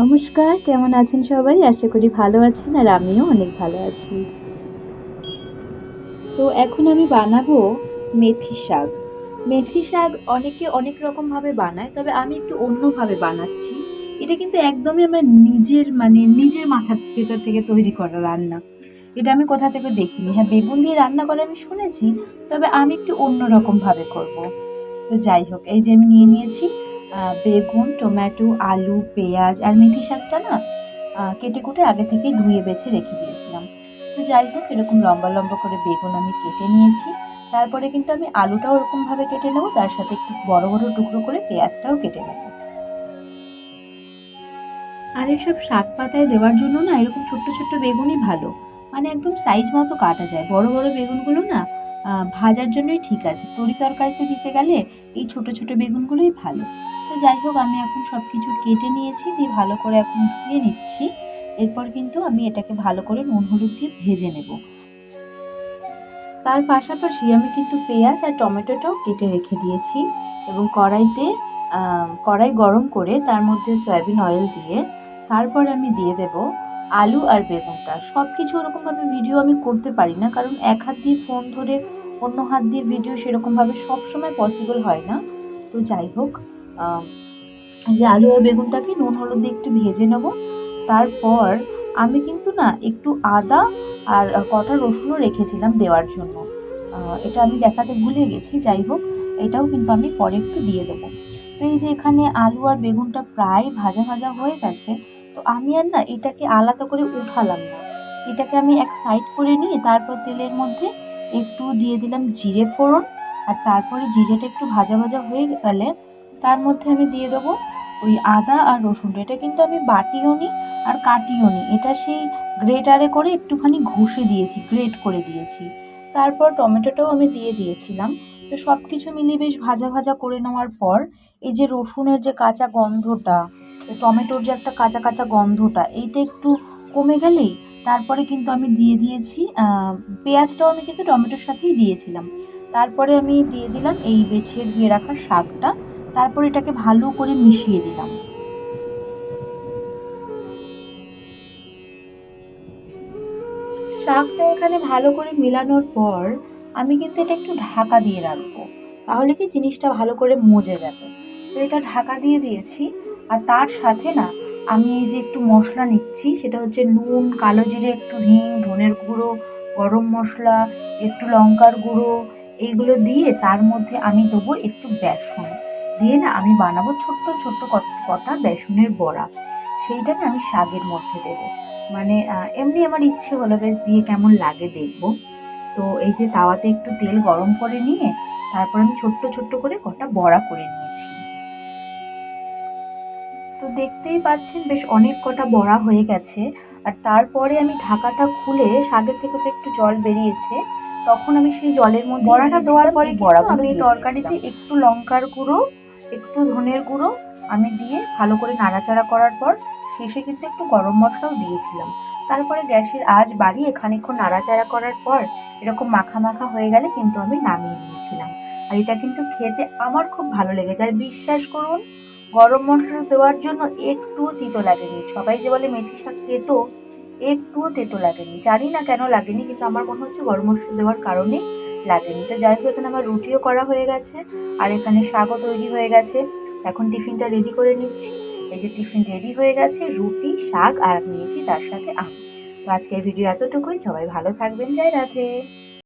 নমস্কার, কেমন আছেন সবাই? আশা করি ভালো আছেন আর আমিও অনেক ভালো আছি। তো এখন আমি বানাবো মেথি শাক। মেথি শাক অনেকে অনেক রকমভাবে বানায়, তবে আমি একটু অন্যভাবে বানাচ্ছি। এটা কিন্তু একদমই আমার নিজের মানে নিজের মাথার ভেতর থেকে তৈরি করা রান্না। এটা আমি কোথা থেকে দেখিনি। হ্যাঁ বেগুন দিয়ে রান্না করে আমি শুনেছি, তবে আমি একটু অন্য রকমভাবে করব। তো যাই হোক, এই যে আমি নিয়ে নিয়েছি। বেগুন, টমেটো, আলু, পেঁয়াজ আর মেথি শাকটা না কেটে কুটে আগে থেকে ধুয়ে বেছে রেখে দিয়েছিলাম। তো যাই হোক, এরকম লম্বা লম্বা করে বেগুন আমি কেটে নিয়েছি। তারপরে কিন্তু আমি আলুটাও ওরকমভাবে কেটে নেব, তার সাথে একটু বড় বড় টুকরো করে পেঁয়াজটাও কেটে নেব। আর এসব শাক পাতায় দেওয়ার জন্য না, এরকম ছোট্ট ছোট্ট বেগুনই ভালো। মানে একদম সাইজ মতো কাটা যায়। বড় বড় বেগুনগুলো না ভাজার জন্যই ঠিক আছে। তরি তরকারিতে দিতে গেলে এই ছোট ছোট বেগুনগুলোই ভালো। তো যাই হোক, আমি এখন সব কিছু কেটে নিয়েছি, দিয়ে ভালো করে এখন ধুয়ে নিচ্ছি। এরপর কিন্তু আমি এটাকে ভালো করে নুন হলুদ দিয়ে ভেজে নেব। তার পাশাপাশি আমি কিন্তু পেঁয়াজ আর টমেটোটাও কেটে রেখে দিয়েছি এবং কড়াইতে কড়াই গরম করে তার মধ্যে সয়াবিন অয়েল দিয়ে তারপর আমি দিয়ে দেব আলু আর বেগুনটা। সব কিছু ওরকমভাবে ভিডিও আমি করতে পারি না, কারণ এক হাত দিয়ে ফোন ধরে অন্য হাত দিয়ে ভিডিও সেরকমভাবে সবসময় পসিবল হয় না। তো যাই হোক যে আলু আর বেগুনটাকে নুন হলুদ দিয়ে একটু ভেজে নেব। তারপর আমি কিন্তু না একটু আদা আর কটা রসুনও রেখেছিলাম দেওয়ার জন্য। এটা আমি দেখাতে ভুলে গেছি, যাই হোক, এটাও কিন্তু আমি পরে একটু দিয়ে দেবো। তো এই যে এখানে আলু আর বেগুনটা প্রায় ভাজা ভাজা হয়ে গেছে, তো আমি আর না এটাকে আলাদা করে উঠালাম না। এটাকে আমি এক সাইড করে নিয়ে তারপর তেলের মধ্যে একটু দিয়ে দিলাম জিরে ফোড়ন, আর তারপরে জিরেটা একটু ভাজা ভাজা হয়ে গেলে তার মধ্যে আমি দিয়ে দেবো ওই আদা আর রসুনটা। এটা কিন্তু আমি বাটিও নি আর কাটিও নি, এটা সেই গ্রেটারে করে একটুখানি ঘষে দিয়েছি, গ্রেট করে দিয়েছি। তারপর টমেটোটাও আমি দিয়ে দিয়েছিলাম। তো সব কিছু মিলিয়ে বেশ ভাজা ভাজা করে নেওয়ার পর, এই যে রসুনের যে কাঁচা গন্ধটা টমেটোর যে একটা কাঁচা কাঁচা গন্ধটা, এইটা একটু কমে গেলেই তারপরে কিন্তু আমি দিয়ে দিয়েছি পেঁয়াজটাও আমি কিন্তু টমেটোর সাথেই দিয়েছিলাম। তারপরে আমি দিয়ে দিলাম এই বেছে ধুয়ে রাখা শাকটা, তারপর এটাকে ভালো করে মিশিয়ে দিলাম। শাকটা এখানে ভালো করে মেলানোর পর আমি কিন্তু এটা একটু ঢাকা দিয়ে রাখব। তাহলে কি জিনিসটা ভালো করে মজে যাবে? তো এটা ঢাকা দিয়ে দিয়েছি। আর তার সাথে না, আমি এই যে একটু মশলা নিচ্ছি, সেটা হচ্ছে নুন, কালো জিরে, একটু হিং, ধনের গুঁড়ো, গরম মশলা, একটু লঙ্কার গুঁড়ো, এইগুলো দিয়ে তার মধ্যে আমি দেবো একটু বেসন। দিয়ে না আমি বানাবো ছোট্ট ছোট্ট কটা বেসনের বড়া। সেইটা না আমি শাকের মধ্যে দেবো। মানে এমনি আমার ইচ্ছে হলো বেশ দিয়ে কেমন লাগে দেখব। তো এই যে তাওয়াতে একটু তেল গরম করে নিয়ে তারপর আমি ছোট্ট ছোট্ট করে কটা বড়া করে নিয়েছি। তো দেখতেই পাচ্ছেন বেশ অনেক কটা বড়া হয়ে গেছে। আর তারপরে আমি ঢাকাটা খুলে শাকের থেকে তো একটু জল বেরিয়েছে তখন আমি সেই জলের মধ্যে বড়াটা দেওয়ার পরে বড়াগুলো আমি তরকারিতে একটু লঙ্কার গুঁড়ো একটু ধনের গুঁড়ো আমি দিয়ে ভালো করে নাড়াচাড়া করার পর শেষে কিন্তু একটু গরম মশলাও দিয়েছিলাম। তারপরে গ্যাসের আঁচ বাড়িয়ে খানিকক্ষণ নাড়াচাড়া করার পর এরকম মাখা মাখা হয়ে গেলে কিন্তু আমি নামিয়ে নিয়েছিলাম। আর এটা কিন্তু খেতে আমার খুব ভালো লেগেছে। আর বিশ্বাস করুন, গরম মশলা দেওয়ার জন্য একটুও তিতো লাগেনি। সবাই যে বলে মেথি শাক তেতো, একটুও তেতো লাগেনি। জানি না কেন লাগেনি, কিন্তু আমার মনে হচ্ছে গরম মশলা দেওয়ার কারণে লাগেনি। তো যাই হোক, এখানে আমার রুটিও করা হয়ে গেছে, আর এখানে শাকও তৈরি হয়ে গেছে। এখন টিফিনটা রেডি করে নিচ্ছি। এই যে টিফিন রেডি হয়ে গেছে, রুটি, শাক, আর নিয়েছি তার সাথে আম। তো আজকের ভিডিও এতটুকুই। সবাই ভালো থাকবেন। জয় রাধে।